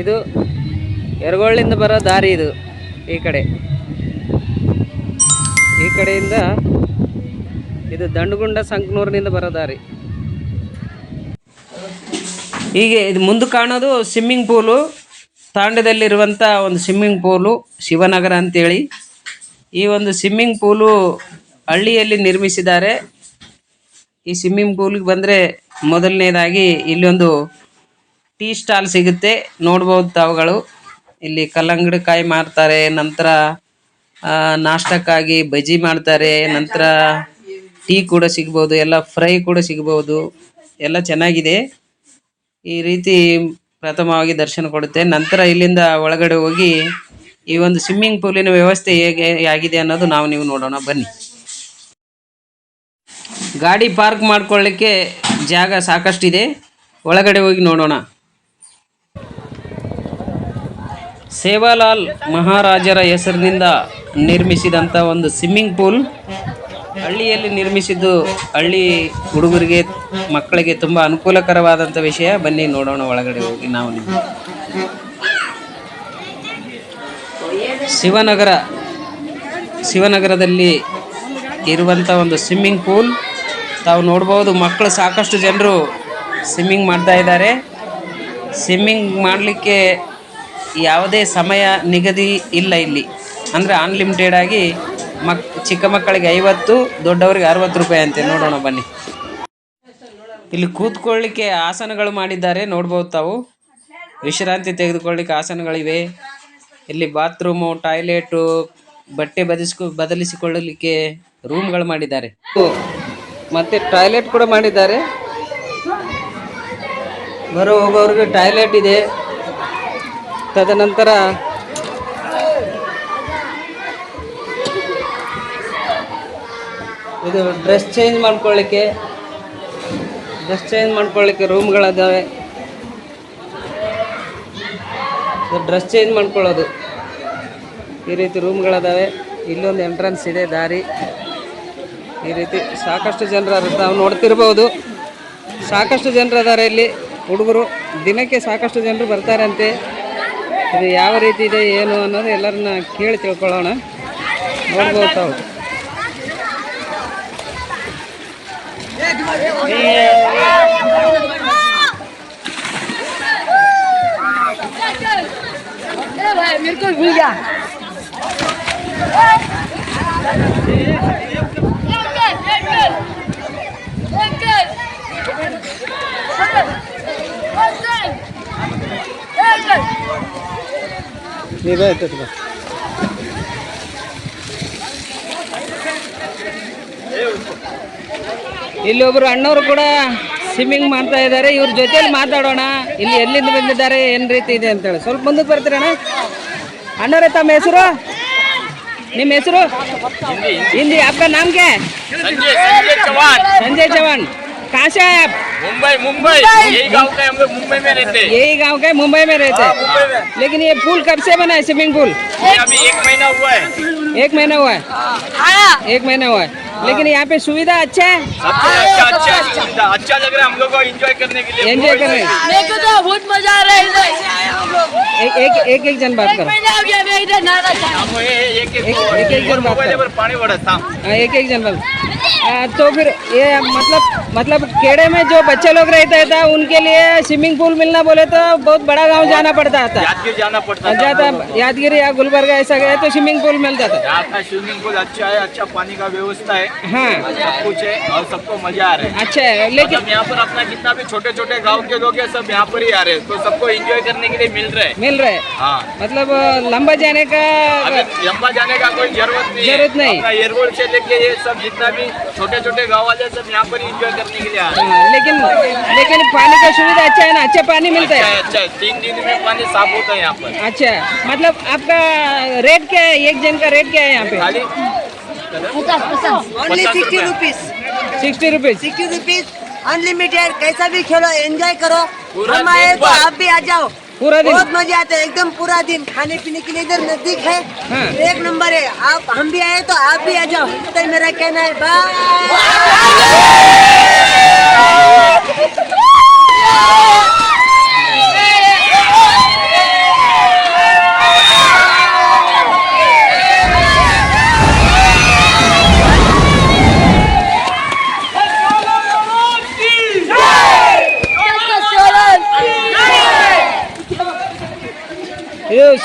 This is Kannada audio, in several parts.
ಇದು ಎರಗೋಳಿಂದ ಬರೋ ದಾರಿ ಇದು ಈ ಕಡೆ. ಈ ಕಡೆಯಿಂದ ಇದು ದಂಡಗುಂಡ ಸಂಕನೂರಿನಿಂದ ಬರೋ ದಾರಿ. ಹೀಗೆ ಇದು ಮುಂದೆ ಕಾಣೋದು ಸ್ವಿಮ್ಮಿಂಗ್ ಪೂಲು ತಾಂಡದಲ್ಲಿರುವಂಥ ಒಂದು ಸ್ವಿಮ್ಮಿಂಗ್ ಪೂಲು, ಶಿವನಗರ ಅಂತೇಳಿ. ಈ ಒಂದು ಸ್ವಿಮ್ಮಿಂಗ್ ಪೂಲು ಹಳ್ಳಿಯಲ್ಲಿ ನಿರ್ಮಿಸಿದ್ದಾರೆ. ಈ ಸ್ವಿಮ್ಮಿಂಗ್ ಪೂಲ್ಗೆ ಬಂದರೆ ಮೊದಲನೇದಾಗಿ ಇಲ್ಲೊಂದು ಟೀ ಸ್ಟಾಲ್ ಸಿಗುತ್ತೆ. ನೋಡಬಹುದು ತಾವುಗಳು. ಇಲ್ಲಿ ಕಲ್ಲಂಗಡಿ ಕಾಯಿ ಮಾರ್ತಾರೆ ನಂತರ ಆ, ನಾಷ್ಟಕ್ಕಾಗಿ ಬಜ್ಜಿ ಮಾಡ್ತಾರೆ ನಂತರ ಟೀ ಕೂಡ ಸಿಗಬಹುದು ಎಲ್ಲ ಫ್ರೈ ಕೂಡ ಸಿಗಬಹುದು ಎಲ್ಲ ಚೆನ್ನಾಗಿದೆ. ಈ ರೀತಿ ಪ್ರಥಮವಾಗಿ ದರ್ಶನ ಕೊಡುತ್ತೆ. ನಂತರ ಇಲ್ಲಿಂದ ಒಳಗಡೆ ಹೋಗಿ ಈ ಒಂದು ಸ್ವಿಮ್ಮಿಂಗ್ ಪೂಲಿನ ವ್ಯವಸ್ಥೆ ಹೇಗೆ ಆಗಿದೆ ಅನ್ನೋದು ನಾವು ನೀವು ನೋಡೋಣ. ಬನ್ನಿ. ಗಾಡಿ ಪಾರ್ಕ್ ಮಾಡ್ಕೊಳ್ಳಿಕ್ಕೆ ಜಾಗ ಸಾಕಷ್ಟಿದೆ. ಒಳಗಡೆ ಹೋಗಿ ನೋಡೋಣ. ಸೇವಾಲಾಲ್ ಮಹಾರಾಜರ ಹೆಸರಿನಿಂದ ನಿರ್ಮಿಸಿದಂಥ ಒಂದು ಸ್ವಿಮ್ಮಿಂಗ್ ಪೂಲ್. ಹಳ್ಳಿಯಲ್ಲಿ ನಿರ್ಮಿಸಿದ್ದು ಹಳ್ಳಿ ಹುಡುಗರಿಗೆ, ಮಕ್ಕಳಿಗೆ ತುಂಬ ಅನುಕೂಲಕರವಾದಂಥ ವಿಷಯ. ಬನ್ನಿ ನೋಡೋಣ ಒಳಗಡೆ ಹೋಗಿ ನಾವು ಶಿವನಗರ, ಶಿವನಗರದಲ್ಲಿ ಇರುವಂಥ ಒಂದು ಸ್ವಿಮ್ಮಿಂಗ್ ಪೂಲ್. ತಾವು ನೋಡ್ಬೋದು ಮಕ್ಕಳು ಸಾಕಷ್ಟು ಜನರು ಸ್ವಿಮ್ಮಿಂಗ್ ಮಾಡ್ತಾ ಇದ್ದಾರೆ. ಸ್ವಿಮ್ಮಿಂಗ್ ಮಾಡಲಿಕ್ಕೆ ಯಾವುದೇ ಸಮಯ ನಿಗದಿ ಇಲ್ಲ ಇಲ್ಲಿ. ಅಂದರೆ ಅನ್ಲಿಮಿಟೆಡ್ ಆಗಿ ಮಕ್, ಚಿಕ್ಕ ಮಕ್ಕಳಿಗೆ ಐವತ್ತು, ದೊಡ್ಡವರಿಗೆ ಅರವತ್ತು ರೂಪಾಯಿ ಅಂತೆ. ನೋಡೋಣ ಬನ್ನಿ. ಇಲ್ಲಿ ಕೂತ್ಕೊಳ್ಳಿಕ್ಕೆ ಆಸನಗಳು ಮಾಡಿದ್ದಾರೆ. ನೋಡ್ಬೋದು ತಾವು. ವಿಶ್ರಾಂತಿ ತೆಗೆದುಕೊಳ್ಳಿಕ್ಕೆ ಆಸನಗಳಿವೆ. ಇಲ್ಲಿ ಬಾತ್ರೂಮು ಟಾಯ್ಲೆಟು ಬಟ್ಟೆ ಬದಲಿಸ್ಕೊ ಬದಲಿಸಿಕೊಳ್ಳಲಿಕ್ಕೆ ರೂಮ್ಗಳು ಮಾಡಿದ್ದಾರೆ. ಮತ್ತೆ ಟಾಯ್ಲೆಟ್ ಕೂಡ ಮಾಡಿದ್ದಾರೆ. ಬರೋ ಹೋಗೋರಿಗೆ ಟಾಯ್ಲೆಟ್ ಇದೆ. ತದನಂತರ ಇದು ಡ್ರೆಸ್ ಚೇಂಜ್ ಮಾಡ್ಕೊಳ್ಳಿಕ್ಕೆ, ಡ್ರೆಸ್ ಚೇಂಜ್ ಮಾಡ್ಕೊಳ್ಳಿಕ್ಕೆ ರೂಮ್ಗಳಿದ್ದಾವೆ ಡ್ರೆಸ್ ಚೇಂಜ್ ಮಾಡ್ಕೊಳ್ಳೋದು. ಈ ರೀತಿ ರೂಮ್ಗಳಿದ್ದಾವೆ ಇಲ್ಲೊಂದು ಎಂಟ್ರೆನ್ಸ್ ಇದೆ ದಾರಿ. ಈ ರೀತಿ ಸಾಕಷ್ಟು ಜನರು ನಾವು ನೋಡ್ತಿರ್ಬೋದು. ಸಾಕಷ್ಟು ಜನರು ಅದಾರೆ ಇಲ್ಲಿ ಹುಡುಗರು. ದಿನಕ್ಕೆ ಸಾಕಷ್ಟು ಜನರು ಬರ್ತಾರಂತೆ. ಇದು ಯಾವ ರೀತಿ ಇದೆ ಏನು ಅನ್ನೋದು ಎಲ್ಲರನ್ನ ಕೇಳಿ ತಿಳ್ಕೊಳ್ಳೋಣ ನೋಡ್ಬೋದು ತಾವು मेरे को भूल गया ನೀವೇ ಇರ್ತದೆ ಅಣ್ಣವರು ಅಣ್ಣವ್ರು ಕೂಡ ಸ್ವಿಮ್ಮಿಂಗ್ ಮಾಡ್ತಾ ಇದ್ದಾರೆ. ಇವ್ರ ಜೊತೆಯಲ್ಲಿ ಮಾತಾಡೋಣ. ಇಲ್ಲಿ ಎಲ್ಲಿಂದ ಬಂದಿದ್ದಾರೆ ಏನು ರೀತಿ ಇದೆ ಅಂತೇಳಿ ಸ್ವಲ್ಪ ಮುಂದಕ್ಕೆ ಬರ್ತೀರಣ್ಣ ಅಣ್ಣವ್ರೆ ತಮ್ಮ ಹೆಸರು? ನಿಮ್ಮ ಹೆಸರು? ಹಿಂದಿ ಅಪ್ಪ ನಮಗೆ? ಸಂಜಯ್ ಚವಾಣ್ कहाँ से आए आप मुंबई। मुंबई। यही गाँव के हम लोग मुंबई में रहते हैं। यही गाँव के मुंबई में रहते हैं। लेकिन ये पुल कब से बना है स्विमिंग पूल अभी एक महीना हुआ है। एक महीना हुआ है। एक महीना हुआ है। लेकिन यहाँ पे सुविधा अच्छा है। सबसे अच्छा अच्छा सुविधा अच्छा लग रहा है हम लोग को एंजॉय करने के लिए। एंजॉय कर रहे हैं। मेरे को तो बहुत मज़ा आ रहा है एक एक एक एक जन बात करो। महीना हो गया मैं इधर नहा था हम ये एक एक एक- एक- एक जन बात पड़ा हाँ, एक एक जन बात। तो फिर ये मतलब मतलब खेड़े में जो बच्चे लोग रहते थे उनके लिए स्विमिंग पूल मिलना बोले तो बहुत बड़ा गाँव जाना पड़ता था। यादगिर जाना पड़ता था। जाता यादगिरी या गुलबर्गा ऐसा गया तो स्विमिंग पूल मिलता था स्विमिंग पूल अच्छा है अच्छा पानी का व्यवस्था है। हाँ। सब कुछ है और सबको मज़ा आ रहा है। अच्छा है लेकिन मतलब यहाँ पर अपना जितना भी छोटे छोटे गाँव के लोग हैं सब यहाँ पर ही आ रहे हैं। तो सबको एंजॉय करने के लिए मिल रहे हैं। मिल रहा है। हाँ। मतलब लंबा जाने का लंबा जाने का कोई ज़रूरत नहीं ज़रूरत नहीं। एयरपोर्ट से लेके ये सब जितना भी छोटे छोटे गाँव वाले सब यहाँ पर इंजॉय करने के लिए आ रहे हैं। हाँ, लेकिन लेकिन पानी का सुविधा अच्छा है ना? अच्छा पानी मिलता अच्छा है अच्छा है। तीन दिन में पानी साफ़ होता है यहाँ पर। अच्छा मतलब आपका रेट क्या है? एक जन का रेट क्या है यहाँ पे? खाली पचास पचास only sixty rupees sixty rupees. Sixty rupees unlimited कैसा भी खेलो एंजॉय करो। हम आए तो आप भी आ जाओ। पूरा दिन। बहुत मज़ा आता है एकदम पूरा दिन। खाने पीने के लिए इधर नज़दीक है। हाँ। एक नंबर है। आप हम भी आए तो आप भी आ जाओ। ही मेरा कहना है बाय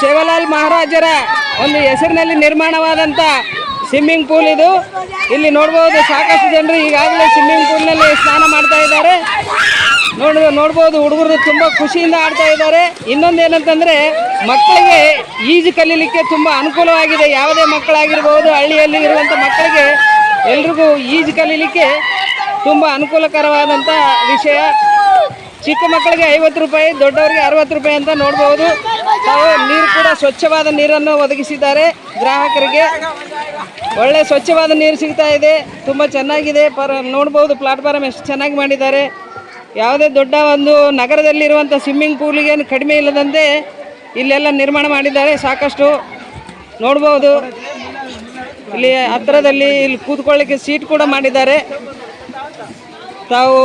ಸೇವಲಾಲ್ ಮಹಾರಾಜರ ಒಂದು ಹೆಸರಿನಲ್ಲಿ ನಿರ್ಮಾಣವಾದಂಥ ಸ್ವಿಮ್ಮಿಂಗ್ ಪೂಲ್ ಇದು. ಇಲ್ಲಿ ನೋಡ್ಬೋದು ಸಾಕಷ್ಟು ಜನರು ಈಗಾಗಲೇ ಸ್ವಿಮ್ಮಿಂಗ್ ಪೂಲ್ನಲ್ಲಿ ಸ್ನಾನ ಮಾಡ್ತಾ ಇದ್ದಾರೆ. ನೋಡಿದ್ರೆ ನೋಡ್ಬೋದು ಹುಡುಗರು ತುಂಬ ಖುಷಿಯಿಂದ ಆಡ್ತಾ ಇದ್ದಾರೆ. ಇನ್ನೊಂದು ಏನಂತಂದ್ರೆ, ಮಕ್ಕಳಿಗೆ ಈಜು ಕಲೀಲಿಕ್ಕೆ ತುಂಬ ಅನುಕೂಲವಾಗಿದೆ. ಯಾವುದೇ ಮಕ್ಕಳಾಗಿರ್ಬೋದು, ಹಳ್ಳಿಯಲ್ಲಿ ಇರುವಂಥ ಮಕ್ಕಳಿಗೆ ಎಲ್ರಿಗೂ ಈಜು ಕಲೀಲಿಕ್ಕೆ ತುಂಬ ಅನುಕೂಲಕರವಾದಂಥ ವಿಷಯ. ಚಿಕ್ಕ ಮಕ್ಕಳಿಗೆ ಐವತ್ತು ರೂಪಾಯಿ, ದೊಡ್ಡವರಿಗೆ ಅರವತ್ತು ರೂಪಾಯಿ ಅಂತ ನೋಡಬಹುದು ತಾವು ನೀರು ಕೂಡ ಸ್ವಚ್ಛವಾದ ನೀರನ್ನು ಒದಗಿಸಿದ್ದಾರೆ. ಗ್ರಾಹಕರಿಗೆ ಒಳ್ಳೆ ಸ್ವಚ್ಛವಾದ ನೀರು ಸಿಗ್ತಾ ಇದೆ. ತುಂಬ ಚೆನ್ನಾಗಿದೆ. ಪರ, ನೋಡ್ಬೋದು ಪ್ಲಾಟ್ಫಾರಮ್ ಎಷ್ಟು ಚೆನ್ನಾಗಿ ಮಾಡಿದ್ದಾರೆ. ಯಾವುದೇ ದೊಡ್ಡ ಒಂದು ನಗರದಲ್ಲಿರುವಂಥ ಸ್ವಿಮ್ಮಿಂಗ್ ಪೂಲಿಗೆ ಕಡಿಮೆ ಇಲ್ಲದಂತೆ ಇಲ್ಲೆಲ್ಲ ನಿರ್ಮಾಣ ಮಾಡಿದ್ದಾರೆ. ಸಾಕಷ್ಟು ನೋಡ್ಬೋದು. ಇಲ್ಲಿ ಹತ್ತಿರದಲ್ಲಿ ಇಲ್ಲಿ ಕೂತ್ಕೊಳ್ಳಿಕ್ಕೆ ಸೀಟ್ ಕೂಡ ಮಾಡಿದ್ದಾರೆ. ತಾವು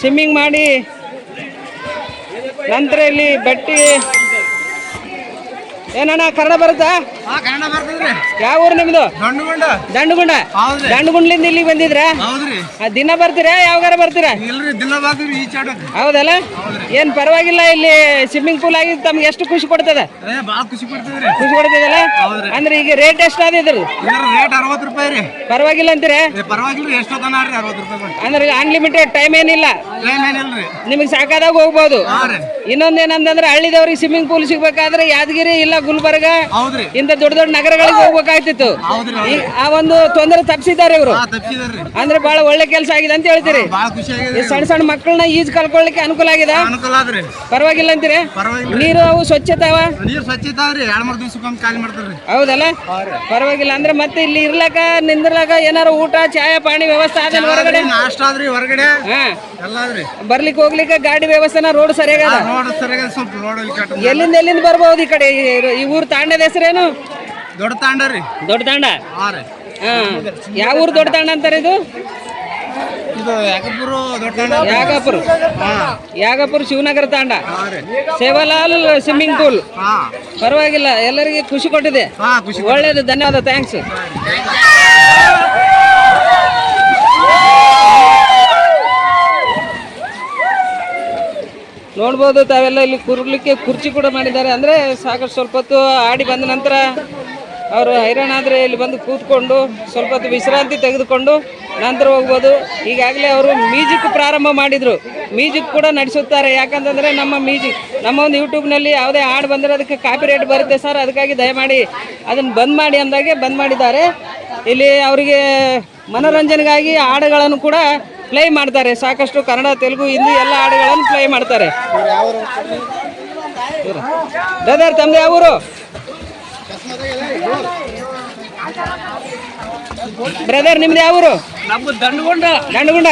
ಸ್ವಿಮ್ಮಿಂಗ್ ಮಾಡಿ ನಂತರ ಇಲ್ಲಿ ಬಟ್ಟಿ ಏನಣ್ಣ ಕನ್ನಡ ಬರುತ್ತಾ? ಯಾವ ಊರು ನಿಮ್ದು? ದಂಡಗುಂಡ. ದಂಡುಗುಂಡ್ಲಿಂದ ಇಲ್ಲಿಗೆ ಬಂದಿದ್ರ ದಿನ ಬರ್ತೀರಾ ಯಾವಾಗ ಬರ್ತೀರಾ? ಹೌದಲ್ಲ? ಏನ್ ಪರವಾಗಿಲ್ಲ ಇಲ್ಲಿ ಸ್ವಿಮ್ಮಿಂಗ್ ಪೂಲ್ ಆಗಿದ್ದು ತಮ್ಗೆ ಎಷ್ಟು ಖುಷಿ ಕೊಡ್ತದ? ಖುಷಿ ಕೊಡ್ತದಲ್ಲ. ಅಂದ್ರೆ ಈಗ ರೇಟ್ ಎಷ್ಟು ಇದ್ರ ಇದ್ರ ರೇಟ್ ಅರವತ್ತು ರೂಪಾಯಿ ರೀ. ಪರವಾಗಿಲ್ಲ ಅಂತೀರಾ? ಅಂದ್ರೆ ಅನ್ಲಿಮಿಟೆಡ್ ಟೈಮ್ ಏನಿಲ್ಲ. ನಿಮಗೆ ಸಾಕಾದಾಗ ಹೋಗ್ಬೋದು. ಇನ್ನೊಂದೇನಂತಂದ್ರೆ ಹಳ್ಳಿದವ್ರಿಗೆ ಸ್ವಿಮ್ಮಿಂಗ್ ಪೂಲ್ ಸಿಗ್ಬೇಕಾದ್ರೆ ಯಾದಗಿರಿ ಇಲ್ಲ ಗುಲ್ಬರ್ಗ ಇಂತ ಇಂಥ ದೊಡ್ಡ ದೊಡ್ಡ ನಗರಗಳಿಗೆ ಹೋಗ್ಬೇಕಾಗ್ತಿತ್ತು ಆ ಒಂದು ತೊಂದರೆ ತಪ್ಪಿಸಿದ್ದಾರೆ ಇವರು. ಅಂದ್ರೆ ಬಹಳ ಒಳ್ಳೆ ಕೆಲಸ ಆಗಿದೆ ಅಂತ ಹೇಳ್ತೀರಿ. ಸಣ್ಣ ಸಣ್ಣ ಮಕ್ಕಳನ್ನ ಈಜ್ ಕಲ್ಕೊಳ್ಳಿಕ್ಕೆ ಅನುಕೂಲ ಆಗಿದೆ. ಪರವಾಗಿಲ್ಲ ಅಂತೀರಿ? ನೀರು ಅವು ಸ್ವಚ್ಛತಾವ ನೀರು ಸ್ವಚ್ಛ ಇದ್ದಾವ್ರಿ ಎರಡ್ ಮೂರ್ ದಿವ್ಸಕ್ಕೊಮ್ಮೆ ಖಾಲಿ ಮಾಡ್ತಾರ್ರಿ. ಹೌದಲ್ಲ? ಪರವಾಗಿಲ್ಲ. ಅಂದ್ರೆ ಮತ್ತೆ ಇಲ್ಲಿ ಇರ್ಲಕ ನಿಂದ್ರಲಕ ಏನಾರ ಊಟ ಚಾಯ ಪಾಣಿ ವ್ಯವಸ್ಥೆ ಆದ್ರೆ ಹೊರಗಡೆ? ಹೊರಗಡೆ. ಬರ್ಲಿಕ್ಕೆ ಹೋಗ್ಲಿಕ್ಕೆ ಗಾಡಿ ವ್ಯವಸ್ಥೆನ ರೋಡ್ ಸರಿಯಾಗದ ಎಲ್ಲಿಂದ ಎಲ್ಲಿಂದ ಬರ್ಬಹುದು ಈ ಕಡೆ? ಈ- ಊರ್ ತಾಂಡದ ಹೆಸರೇನು? ದೊಡ್ಡ ತಾಂಡ ರೀ. ದೊಡ್ಡ ತಾಂಡ? ಯಾವ ಊರು ದೊಡ್ಡ ತಾಂಡ ಅಂತಾರೆ ಇದು? ಯಾಗಪುರ. ಹಾ. ಯಾಗಪುರ ಶಿವನಗರ ತಾಂಡ? ಸೇವಾಲಾಲ್ ಸ್ವಿಮ್ಮಿಂಗ್ ಪೂಲ್ ಪರವಾಗಿಲ್ಲ ಎಲ್ಲರಿಗೆ ಖುಷಿ ಕೊಟ್ಟಿದೆ. ಒಳ್ಳೇದು ಧನ್ಯವಾದ ಥ್ಯಾಂಕ್ಸ್ ನೋಡ್ಬೋದು, ತಾವೆಲ್ಲ ಇಲ್ಲಿ ಕೂರ್ಲಿಕ್ಕೆ ಕುರ್ಚಿ ಕೂಡ ಮಾಡಿದ್ದಾರೆ. ಅಂದರೆ ಸಾಕಷ್ಟು ಸ್ವಲ್ಪ ಹೊತ್ತು ಆಡಿ ಬಂದ ನಂತರ ಅವರು ಹೈರಾಣ ಆದರೆ ಇಲ್ಲಿ ಬಂದು ಕೂತ್ಕೊಂಡು ಸ್ವಲ್ಪ ಹೊತ್ತು ವಿಶ್ರಾಂತಿ ತೆಗೆದುಕೊಂಡು ನಂತರ ಹೋಗ್ಬೋದು. ಈಗಾಗಲೇ ಅವರು ಮ್ಯೂಸಿಕ್ ಪ್ರಾರಂಭ ಮಾಡಿದರು. ಮ್ಯೂಸಿಕ್ ಕೂಡ ನಡೆಸುತ್ತಾರೆ. ಯಾಕಂತಂದರೆ ನಮ್ಮ ಮ್ಯೂಸಿಕ್, ನಮ್ಮ ಒಂದು ಯೂಟ್ಯೂಬ್ನಲ್ಲಿ ಯಾವುದೇ ಹಾಡು ಬಂದರೆ ಅದಕ್ಕೆ ಕಾಪಿ ರೇಟ್ ಬರುತ್ತೆ ಸರ್. ಅದಕ್ಕಾಗಿ ದಯಮಾಡಿ ಅದನ್ನು ಬಂದ್ ಮಾಡಿ ಅಂದಾಗೆ ಬಂದ್ ಮಾಡಿದ್ದಾರೆ. ಇಲ್ಲಿ ಅವರಿಗೆ ಮನೋರಂಜನೆಗಾಗಿ ಹಾಡುಗಳನ್ನು ಕೂಡ ಪ್ಲೇ ಮಾಡ್ತಾರೆ. ಸಾಕಷ್ಟು ಕನ್ನಡ ತೆಲುಗು ಹಿಂದಿ ಎಲ್ಲ ಹಾಡುಗಳನ್ನು ಪ್ಲೇ ಮಾಡ್ತಾರೆ. ಬ್ರದರ್ ತಮ್ಮದೇ ಯಾವ ಊರು? ಬ್ರದರ್ ನಿಮ್ದು ಯಾವ ಊರು? ನಮ್ದು ದಂಡಗೊಂಡ. ದಂಡಗುಂಡ.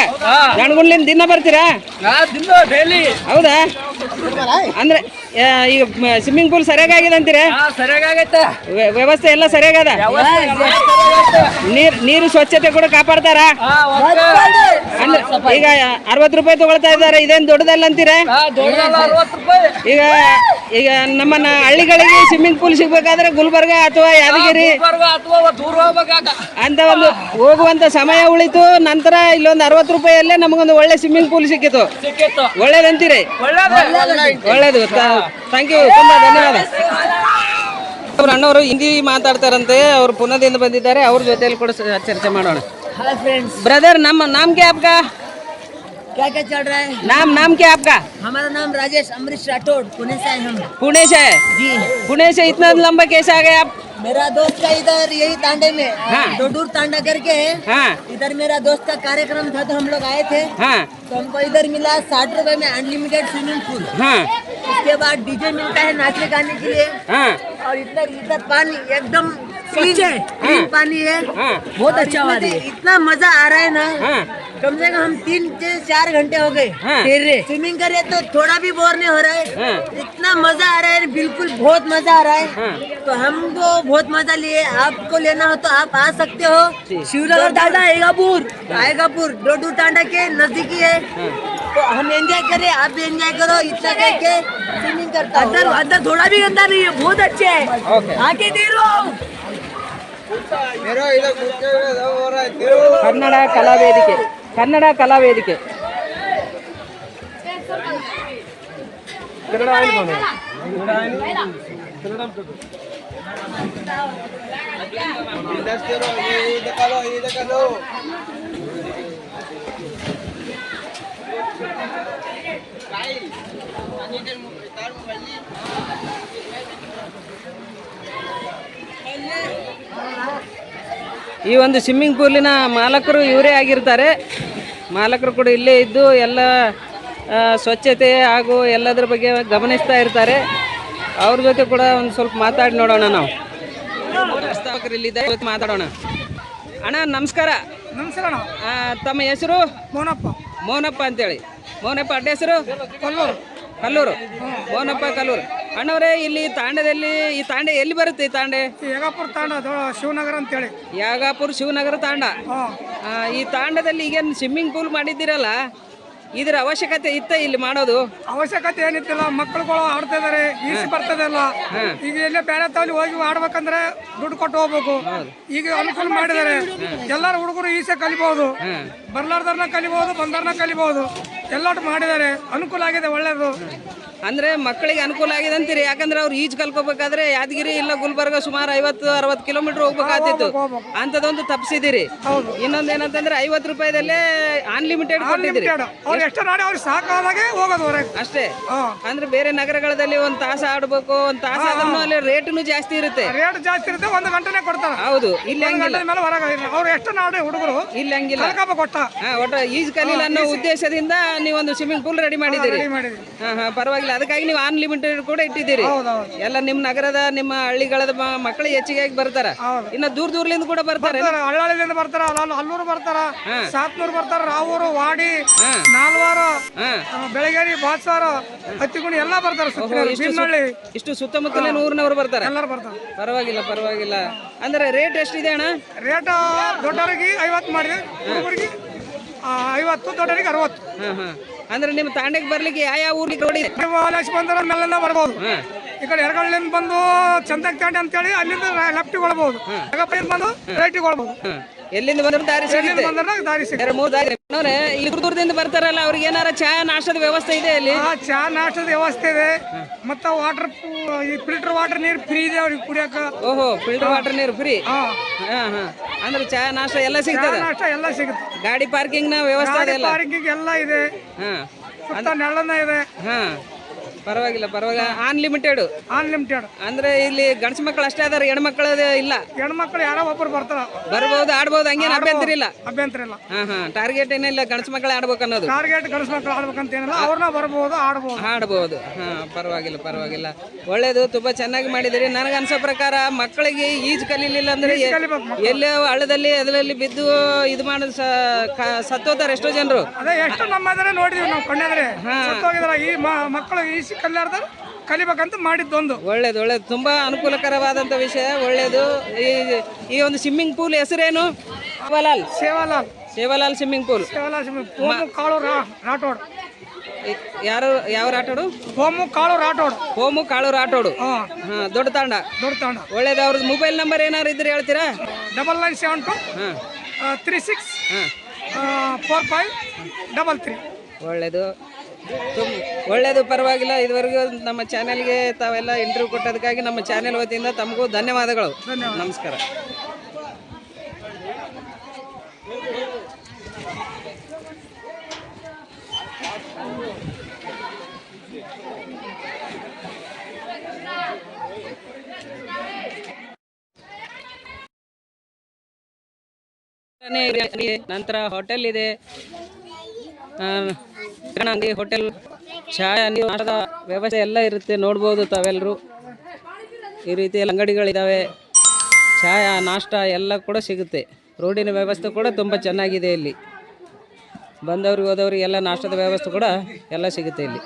ದಂಡಗುಂಡ್ಲಿಂದ ದಿನ ಬರ್ತೀರಾ? ಹೌದಾ? ಅಂದ್ರೆ ಈಗ ಸ್ವಿಮ್ಮಿಂಗ್ ಪೂಲ್ ಸರಿಯಾಗಿದೆ ಅಂತೀರಾ? ಸರಿಯಾಗೈತೆ ವ್ಯವಸ್ಥೆ ಎಲ್ಲ ಸರಿಯಾಗದ? ನೀರ್ ನೀರು ಸ್ವಚ್ಛತೆ ಕೂಡ ಕಾಪಾಡ್ತಾರ? ಈಗ ಅರವತ್ತು ರೂಪಾಯಿ ತಗೊಳ್ತಾ ಇದ್ದಾರೆ ಇದೇನ್ ದೊಡ್ಡದಲ್ಲ ಅಂತೀರಾ? ಈಗ ಈಗ ನಮ್ಮನ್ನ ಹಳ್ಳಿಗಳಿಗೆ ಸ್ವಿಮ್ಮಿಂಗ್ ಪೂಲ್ ಸಿಗ್ಬೇಕಾದ್ರೆ ಗುಲ್ಬರ್ಗ ಅಥವಾ ಯಾದಗಿರಿ ಅಥವಾ ದೂರ ಹೋಗ್ಬೇಕಾಗ. ಅಂತ ಒಂದು ಹೋಗುವಂತ ಸಮಯ ಉಳಿತು ನಂತರ ಇಲ್ಲೊಂದು ಅರವತ್ತು ರೂಪಾಯಲ್ಲೇ ನಮಗೊಂದು ಒಳ್ಳೆ ಸ್ವಿಮ್ಮಿಂಗ್ ಪೂಲ್ ಸಿಕ್ಕಿತು. ಸಿಕ್ಕಿತ್ತು. ಒಳ್ಳೇದಂತೀರಿ? ಒಳ್ಳೇದು. ಥ್ಯಾಂಕ್ ಯು ತುಂಬ ಧನ್ಯವಾದ. ಅವ್ರ ಅಣ್ಣವರು ಹಿಂದಿ ಮಾತಾಡ್ತಾರಂತೆ ಅವ್ರು ಪುನದಿಂದ ಬಂದಿದ್ದಾರೆ ಅವ್ರ ಜೊತೆಯಲ್ಲಿ ಕೂಡ ಚರ್ಚೆ ಮಾಡೋಣ. ಬ್ರದರ್ ನಮ್ಮ ನಮ್ಗೆ ಆಪ್ಗ क्या क्या चल रहा है? नाम नाम क्या आपका? हमारा नाम राजेश अमरीश राठौड़ पुणे से हम। पुणे से है जी। पुणे से इतना लंबा कैसे आ गए आप? मेरा दोस्त का इधर यही तांडे में। हाँ। डोडूर तांडा करके है। हाँ। इधर मेरा दोस्त का कार्यक्रम था तो हम लोग आए थे। हाँ। तो हमको इधर मिला साठ रुपए में अनलिमिटेड स्विमिंग पूल हाँ। उसके बाद डीजे मिलता है नाचने गाने के लिए। हाँ। और इधर इधर पानी एकदम क्लीन क्लीन पानी है। हाँ। बहुत अच्छा वाली है। इतना मज़ा आ रहा है ना। हाँ। कम से कम हम तीन से चार घंटे हो गए। हाँ। स्विमिंग करे तो थोड़ा भी बोर नहीं हो रहा है। हाँ। इतना मज़ा आ रहा है। बिल्कुल बहुत मज़ा आ रहा है। हाँ। तो हमको बहुत मज़ा लिए। आपको लेना हो तो आप आ सकते हो। शिवनगर टांडा आएगापुर आएगापुर डोडू टांडा के नजदीकी है। तो हम एंजॉय करें। आप भी एंजॉय करो। इतना करके स्विमिंग करता अंदर अंदर थोड़ा भी गंदा नहीं है। बहुत अच्छे है। आके दे लो। ಕನ್ನಡ ಕಲಾ ವೇದಿಕೆ ಕನ್ನಡ ಕಲಾ ವೇದಿಕೆ ಕನ್ನಡ ಆಯ್ತು ನೋಡಿ. ಈ ಒಂದು ಸ್ವಿಮ್ಮಿಂಗ್ ಪೂಲಿನ ಮಾಲಕರು ಇವರೇ ಆಗಿರ್ತಾರೆ. ಮಾಲಕರು ಕೂಡ ಇಲ್ಲೇ ಇದ್ದು ಎಲ್ಲ ಸ್ವಚ್ಛತೆ ಹಾಗೂ ಎಲ್ಲದರ ಬಗ್ಗೆ ಗಮನಿಸ್ತಾ ಇರ್ತಾರೆ. ಅವ್ರ ಜೊತೆ ಕೂಡ ಒಂದು ಸ್ವಲ್ಪ ಮಾತಾಡಿ ನೋಡೋಣ ನಾವು. ಇಲ್ಲಿದ್ದಾರೆ ಮಾತಾಡೋಣ. ಅಣ್ಣ ನಮಸ್ಕಾರ. ನಮಸ್ಕಾರ ತಮ್ಮ ಹೆಸರು? ಮೋನಪ್ಪ. ಮೋನಪ್ಪ ಅಂತೇಳಿ. ಮೋನಪ್ಪ ಅಡ್ಡ ಹೆಸರು? ಕೊಲ್ಲೂರು. ಕಲ್ಲೂರು. ಬೋನಪ್ಪ ಕಲ್ಲೂರು. ಅಣ್ಣವರೇ ಇಲ್ಲಿ ತಾಂಡದಲ್ಲಿ ಈ ತಾಂಡೆ ಎಲ್ಲಿ ಬರುತ್ತೆ ಈ ತಾಂಡೆ? ಯಾಗಾಪುರ ತಾಂಡ ಶಿವನಗರ ಶಿವನಗರ ಅಂತೇಳಿ. ಯಾಗಾಪುರ ಶಿವನಗರ ತಾಂಡ. ಆ, ಈ ತಾಂಡದಲ್ಲಿ ಈಗೇನು ಸ್ವಿಮ್ಮಿಂಗ್ ಪೂಲ್ ಮಾಡಿದ್ದೀರಲ್ಲ? ಇದರ ಅವಶ್ಯಕತೆ ಇತ್ತ ಇಲ್ಲಿ ಮಾಡೋದು? ಅವಶ್ಯಕತೆ ಏನಿತ್ತಿಲ್ಲ ಮಕ್ಕಳುಗಳು ಆಡ್ತಾ ಇದಾರೆ ಈಸಿ ಬರ್ತದಲ್ಲ ಈಗ ಎಲ್ಲೇ ಬೇರೆ ತಾವಲ್ಲಿ ಹೋಗಿ ಆಡ್ಬೇಕಂದ್ರೆ ದುಡ್ಡು ಕೊಟ್ಟು ಹೋಗ್ಬೇಕು. ಈಗ ಅನುಕೂಲ ಮಾಡಿದ್ದಾರೆ. ಎಲ್ಲರೂ ಹುಡುಗರು ಈಸೆ ಕಲಿಬಹುದು ಬರ್ಲಾರ್ದವ್ರನ್ನ ಕಲಿಬಹುದು ಬಂದವ್ರನ್ನ ಕಲಿಬಹುದು ಎಲ್ಲಾಟು ಮಾಡಿದ್ದಾರೆ. ಅನುಕೂಲ ಆಗಿದೆ ಒಳ್ಳೇದು. ಅಂದ್ರೆ ಮಕ್ಕಳಿಗೆ ಅನುಕೂಲ ಆಗಿದೆ ಅಂತೀರಿ? ಯಾಕಂದ್ರೆ ಅವ್ರು ಈಜು ಕಲ್ಕೋಬೇಕಾದ್ರೆ ಯಾದಗಿರಿ ಇಲ್ಲ ಗುಲ್ಬರ್ಗ ಸುಮಾರು ಐವತ್ತು ಅರವತ್ತು ಕಿಲೋಮೀಟರ್ ಹೋಗ್ಬೇಕಾಗ್ತಿತ್ತು. ಅಂಥದ್ದೊಂದು ತಪ್ಪಿಸಿದಿರಿ ಇನ್ನೊಂದು ಏನಂತಂದ್ರೆ ಐವತ್ತು ರೂಪಾಯಿದಲ್ಲೇ ಅನ್ಲಿಮಿಟೆಡ್ ಕೊಟ್ಟಿದ್ದೀರಿ. ಅಷ್ಟೇ. ಅಂದ್ರೆ ಬೇರೆ ನಗರಗಳಲ್ಲಿ ಒಂದು ತಾಸು ಆಡ್ಬೇಕು ಒಂದು ತಾಸು ಆದ್ರೂ ಅಲ್ಲಿ ರೇಟುನು ಜಾಸ್ತಿ ಇರುತ್ತೆ. ರೇಟ್ ಜಾಸ್ತಿ ಇರುತ್ತೆ ಒಂದು ಗಂಟೆನೆ ಕೊಡ್ತಾರೆ. ಹೌದು. ಇಲ್ಲಿ ಹಂಗಿಲ್ಲ. ಅವ್ರು ಎಷ್ಟು ನಾಡಿ ಹುಡುಗರು? ಇಲ್ಲಿ ಹಂಗಿಲ್ಲ. ಕೊಟ್ಟ ಒಟ್ಟ. ಈಜು ಕಲೀಲ ಅನ್ನೋ ಉದ್ದೇಶದಿಂದ ನೀವೊಂದು ಸ್ವಿಮ್ಮಿಂಗ್ ಪೂಲ್ ರೆಡಿ ಮಾಡಿದ್ದೀರಿ. ಹಾ ಹಾ ಪರವಾಗಿಲ್ಲ. ಅದಕ್ಕಾಗಿ ನೀವು ಅನ್ಲಿಮಿಟೆಡ್ ಕೂಡ ಇಟ್ಟಿದ್ದೀರಿ. ಎಲ್ಲ ನಿಮ್ಮ ನಗರದ ನಿಮ್ಮ ಹಳ್ಳಿಗಳ ಮಕ್ಕಳು ಹೆಚ್ಚಿಗೆ ಆಗಿ ಬರ್ತಾರ. ಇನ್ನ ದೂರ ದೂರ್ಲಿಂದ ಕೂಡ ಬರ್ತಾರೆ. ಹಳ್ಳಹಳ್ಳಿಯಿಂದ ಬರ್ತಾರ ಹಲ್ಲೂರು ಅಲ್ಲೂರು ಬರ್ತಾರ ಸಾತ್ನೂರು ಬರ್ತಾರ ರಾವೂರು ವಾಡಿ ನಾಲ್ವಾರ ಬೆಳಗೇರಿ ಬಾತ್ಸಾರು ಹತ್ತಿಗುಣಿ ಎಲ್ಲಾ ಬರ್ತಾರ ಇಷ್ಟು ಸುತ್ತಮುತ್ತಲಿನ ಊರಿನವರು ಬರ್ತಾರೆ. ಎಲ್ಲಾರು ಬರ್ತಾರ. ಪರವಾಗಿಲ್ಲ ಪರವಾಗಿಲ್ಲ. ಅಂದ್ರೆ ರೇಟ್ ಎಷ್ಟಿದೆ ಅಣ್ಣ? ರೇಟ್ ದೊಡ್ಡವರಿಗೆ ಐವತ್ತು ಮಾಡಿದೆ ಹುಡುಗರಿಗೆ ಐವತ್ತು ದೊಡ್ಡವರಿಗೆ ಅರವತ್ತು. ಹಾ ಹಾ. ಅಂದ್ರೆ ನಿಮ್ಮ ತಾಂಡಕ್ಕೆ ಬರ್ಲಿಕ್ಕೆ ಯಾವ ಯಾವ ಊರಿಗೆ ರೋಡಿ ಬಂದ್ರೆ ಮೇಲೆಲ್ಲ ಬರ್ಬೋದು. ಈ ಕಡೆ ಎರಗಳ್ಳಿಂದ ಬಂದು ಚಂದಕ್ ತಾಂಡೆ ಅಂತೇಳಿ ಅಲ್ಲಿಂದ ಲೆಫ್ಟ್ ಜಗಪ್ಪಯ್ಯನ್ ಬಂದು ರೈಟ್ ಹಾ. ಎಲ್ಲಿಂದ ಬಂದ್ರೆ ದಾರಿ ಸಿಗುತ್ತೆ? ಬಂದ್ರೆ ದಾರಿ ಸಿಗುತ್ತೆ. ಎರಡು ಮೂರು ದಾರಿ ಇಲ್ಲಿ ದೂರ ದೂರದಿಂದ ಬರ್ತಾರಲ್ಲ ಅವ್ರಿಗೆ ಏನಾರ ಚಾ ನಾಷ್ಟದ ವ್ಯವಸ್ಥೆ ಇದೆ ಅಲ್ಲಿ ಆ ಚಾ ನಾಷ್ಟದ ವ್ಯವಸ್ಥೆ ಇದೆ. ಮತ್ತೆ ವಾಟರ್ ಫಿಲ್ಟರ್ ವಾಟರ್ ನೀರು ಫ್ರೀ ಇದೆ ಅವ್ರಿಗೆ ಕುಡಿಯಕ ಓಹೋ ಫಿಲ್ಟರ್ ವಾಟರ್ ನೀರು ಫ್ರೀ ಹಾ ಹಾ. ಅಂದ್ರೆ ಚಾ ನಾಷ್ಟ ಎಲ್ಲ ಸಿಗ್ತದೆ? ನಾಷ್ಟ ಎಲ್ಲ ಸಿಗುತ್ತೆ. ಗಾಡಿ ಪಾರ್ಕಿಂಗ್ನ ವ್ಯವಸ್ಥೆ ಗಾಡಿ ಅದೆಲ್ಲ? ಪಾರ್ಕಿಂಗ್ ಎಲ್ಲ ಇದೆ. ಹಾ. ಸುತ್ತ ನೆಳ್ಳನ ಇದೆ. ಹಾ. ಪರವಾಗಿಲ್ಲ ಪರವಾಗಿಲ್ಲ. ಅನ್ಲಿಮಿಟೆಡ್ ಅನ್ಲಿಮಿಟೆಡ್ ಅಂದ್ರೆ ಇಲ್ಲಿ ಗಂಡ್ಸ ಮಕ್ಕಳು ಅಷ್ಟೇ ಅದಾರ ಹೆಣ್ಮಕ್ಳು ಇಲ್ಲ. ಹೆಣ್ಮಕ್ಳು ಯಾರೋ ಒಬ್ಬರು ಬರ್ತಾರ. ಬರ್ಬೋದು ಆಡ್ಬೋದು ಹಂಗೇನು ಅಭ್ಯಂತರ ಇಲ್ಲ. ಅಭ್ಯಂತರ ಇಲ್ಲ. ಹಾ ಹಾ. ಟಾರ್ಗೆಟ್ ಏನಿಲ್ಲ ಗಂಡ್ಸ ಮಕ್ಕಳು ಆಡ್ಬೇಕು ಅನ್ನೋದು. ಟಾರ್ಗೆಟ್ ಗಂಡಸ ಮಕ್ಕಳು ಆಡ್ಬೇಕಂತ ಏನಿಲ್ಲ ಅವ್ರನ್ನ ಬರ್ಬೋದು ಆಡ್ಬೋದು. ಹಾಡ್ಬೋದು ಹಾ ಪರವಾಗಿಲ್ಲ ಪರವಾಗಿಲ್ಲ. ಒಳ್ಳೇದು ತುಂಬಾ ಚೆನ್ನಾಗಿ ಮಾಡಿದಿರಿ ನನಗೆ ಅನ್ಸೋ ಪ್ರಕಾರ ಮಕ್ಕಳಿಗೆ ಈಜು ಕಲೀಲಿಲ್ಲ ಅಂದ್ರೆ ಎಲ್ಲೋ ಹಳ್ಳದಲ್ಲಿ ಅದರಲ್ಲಿ ಬಿದ್ದು ಇದು ಮಾಡೋದು ಸತ್ತೋತಾರೆ ಎಷ್ಟೋ ಜನರು. ಅದೇ ಎಷ್ಟು ನಮ್ಮದ್ರೆ ನೋಡಿದೀವಿ ನಾವು ಕಣ್ಣಾದ್ರೆ ಸತ್ತೋಗಿದಾರ ಈ ಮಕ್ಕಳು ಮಕ್ಕಳು ಈ ಕಲ್ಯಾರ್ದ ಕಲಿಬೇಕಂತ ಮಾಡಿದ್ದೊಂದು. ಒಳ್ಳೇದು ಒಳ್ಳೇದು. ತುಂಬಾ ಅನುಕೂಲಕರವಾದಂಥ ವಿಷಯ ಒಳ್ಳೇದು. ಈ ಈ ಒಂದು ಸ್ವಿಮ್ಮಿಂಗ್ ಪೂಲ್ ಹೆಸರೇನು? Sevalal. Sevalal. Sevalal swimming pool Sevalal swimming home ಕಾಳು ರಾ- ರಾಠೋಡ್. ಯಾರು ಯಾವ ರಾಟೋಡು ಹೋಮು ಕಾಳು ರಾಠೋಡ್. ಹೋಮು ಕಾಳು ರಾಟೋಡು ಹಾಂ. ಹಾ ದೊಡ್ಡ ತಾಂಡ. ದೊಡ್ಡ ತಾಂಡ. ಒಳ್ಳೇದು ಅವ್ರದ್ದು ಮೊಬೈಲ್ ನಂಬರ್ ಏನಾದ್ರು ಇದ್ರೆ ಹೇಳ್ತೀರಾ? ಡಬಲ್ ನೈನ್ ಸೆವೆನ್ ಟು ಹಾಂ. ತ್ರೀ ಸಿಕ್ಸ್ ಹಾಂ. Four five double three. ಒಳ್ಳೇದು. ತುಂಬ ಒಳ್ಳೇದು ಪರವಾಗಿಲ್ಲ. ಇದುವರೆಗೂ ನಮ್ಮ ಚಾನೆಲ್ಗೆ ತಾವೆಲ್ಲ ಇಂಟರ್ವ್ಯೂ ಕೊಟ್ಟದಕ್ಕಾಗಿ ನಮ್ಮ ಚಾನೆಲ್ ವತಿಯಿಂದ ತಮಗೂ ಧನ್ಯವಾದಗಳು. ನಮಸ್ಕಾರ. ನಂತರ ಹೋಟೆಲ್ ಇದೆ. ಆ, ಅಂಗಡಿ ಹೋಟೆಲ್ ಚಾಯ್ ನಾಷ್ಟದ ವ್ಯವಸ್ಥೆ ಎಲ್ಲ ಇರುತ್ತೆ, ನೋಡ್ಬೋದು ತಾವೆಲ್ಲರೂ ಈ ರೀತಿ ಅಂಗಡಿಗಳಿದ್ದಾವೆ. ಚಾಯ, ನಾಷ್ಟ ಎಲ್ಲ ಕೂಡ ಸಿಗುತ್ತೆ. ರೋಡಿನ ವ್ಯವಸ್ಥೆ ಕೂಡ ತುಂಬ ಚೆನ್ನಾಗಿದೆ ಇಲ್ಲಿ. ಬಂದವ್ರಿಗೆ ಹೋದವ್ರಿಗೆ ಎಲ್ಲ ನಾಷ್ಟದ ವ್ಯವಸ್ಥೆ ಕೂಡ ಎಲ್ಲ ಸಿಗುತ್ತೆ ಇಲ್ಲಿ.